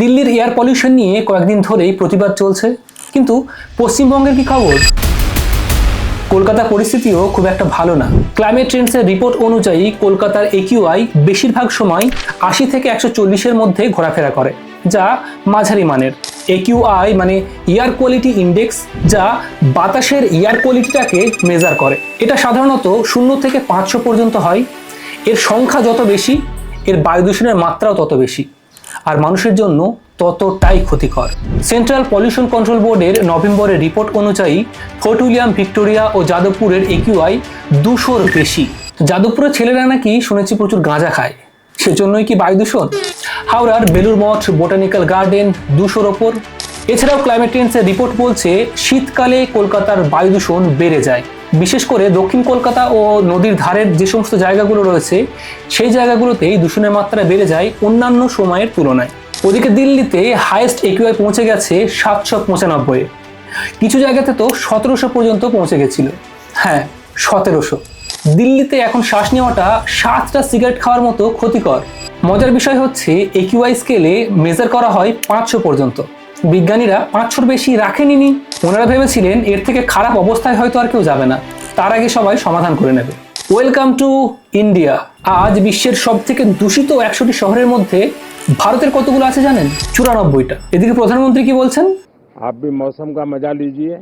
দিল্লির air pollution নিয়ে কয়েকদিন ধরেই প্রতিবাদ চলছে। কিন্তু পশ্চিমবঙ্গের কি খবর? কলকাতার পরিস্থিতিও খুব একটা ভালো না। ক্লাইমেট ট্রেন্ডসের রিপোর্ট অনুযায়ী কলকাতার একিউআই বেশিরভাগ সময় আশি থেকে একশো চল্লিশের মধ্যে ঘোরাফেরা করে, যা মাঝারি মানের। একিউআই মানে এয়ার কোয়ালিটি ইন্ডেক্স যা বাতাসের এয়ার কোয়ালিটিটাকে মেজার করে। এটা সাধারণত শূন্য থেকে পাঁচশো পর্যন্ত হয়। এর সংখ্যা যত বেশি, এর বায়ু দূষণের মাত্রাও তত বেশি। আর মানুষের জন্য ততটাই ক্ষতিকর। সেন্ট্রাল পলিউশন কন্ট্রোল বোর্ডের নভেম্বরের রিপোর্ট অনুযায়ী ফোর্ট উইলিয়াম ভিক্টোরিয়া ও যাদবপুরের একিউআই দুশোর বেশি। যাদবপুরের ছেলেরা নাকি শুনেছি প্রচুর গাঁজা খায়। সেজন্যই কি বায়ু দূষণ? হাওড়ার বেলুর মঠ বোটানিক্যাল গার্ডেন দুশোর ওপর। এছাড়াও ক্লাইমেট চেঞ্জের রিপোর্ট বলছে, শীতকালে কলকাতার বায়ু দূষণ বেড়ে যায়। বিশেষ করে দক্ষিণ কলকাতা ও নদীর ধারের যে সমস্ত জায়গাগুলো রয়েছে, সেই জায়গাগুলোতেই দূষণের মাত্রা বেড়ে যায় অন্যান্য সময়ের তুলনায়। ওদিকে দিল্লিতে হাইয়েস্ট একিউআই পৌঁছে গেছে সাতশো পঁচানব্বই। কিছু জায়গাতে তো সতেরোশো পর্যন্ত পৌঁছে গেছিল। হ্যাঁ সতেরোশো। দিল্লিতে এখন শ্বাস নেওয়াটা সাতটা সিগারেট খাওয়ার মতো ক্ষতিকর। মজার বিষয় হচ্ছে একিউআই স্কেলে মেজার করা হয় পাঁচশো পর্যন্ত। বিজ্ঞানীরা পাঁচশোর বেশি রাখেনি ওনারা ভেবেছিলেন এর থেকে খারাপ অবস্থায় হয়তো আর কেউ যাবে না। তার আগে সবাই সমাধান করে নেবে। ওয়েলকাম টু ইন্ডিয়া আজ বিশ্বের সব থেকে দূষিত একশোটি শহরের মধ্যে ভারতের কতগুলো আছে জানেন? চুরানব্বইটা। এদিকে প্রধানমন্ত্রী কি বলছেন? আপনি মৌসুম কা মজা লিজিয়ে